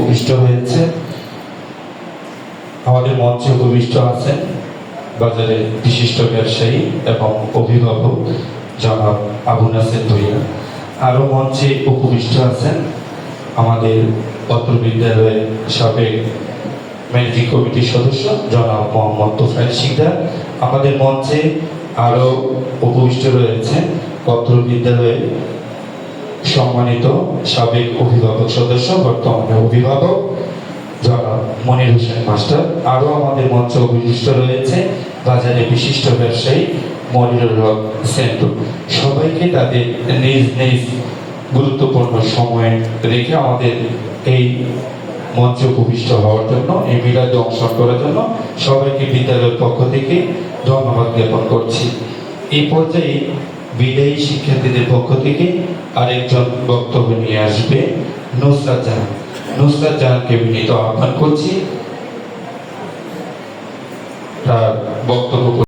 উপবিষ্ট হয়েছে। আমাদের মঞ্চে উপবিষ্ট আছেন বাজারের বিশিষ্ট ব্যবসায়ী এবং অভিভাবক জনাব আবু নাসের ভূঁইয়া। আরও মঞ্চে উপবিষ্ট আছেন আমাদের পত্র বিদ্যালয়ের সাবেক ম্যানেজিং কমিটির সদস্য জনাব মোহাম্মদ তোফাইল শিকদার। আমাদের মঞ্চে আরও উপবিষ্ট রয়েছেন পত্র বিদ্যালয়ের সম্মানিত সাবেক অভিভাবক সদস্য, বর্তমানে অভিভাবক জনাব মনির হোসেন মাস্টার, আরও আমাদের মঞ্চে অভিযুক্ত রয়েছে বাজারে বিশিষ্ট ব্যবসায়ী মনিরুল হক সেন্টু। সবাইকে তাদের নিজ নিজ গুরুত্বপূর্ণ সময় রেখে আমাদের এই মঞ্চে উপবিষ্ট হওয়ার জন্য, এই মিলাদে অংশগ্রহণ করার জন্য সবাইকে বিদ্যালয়ের পক্ষ থেকে ধন্যবাদ জ্ঞাপন করছি। এই পর্যায়ে বিদায়ী শিক্ষার্থীদের পক্ষ থেকে আরেকজন বক্তব্য নিয়ে আসবে নুসরাত জাহান। নুসরাত জাহানকে বিনীত আহ্বান করছি। তার বক্তব্য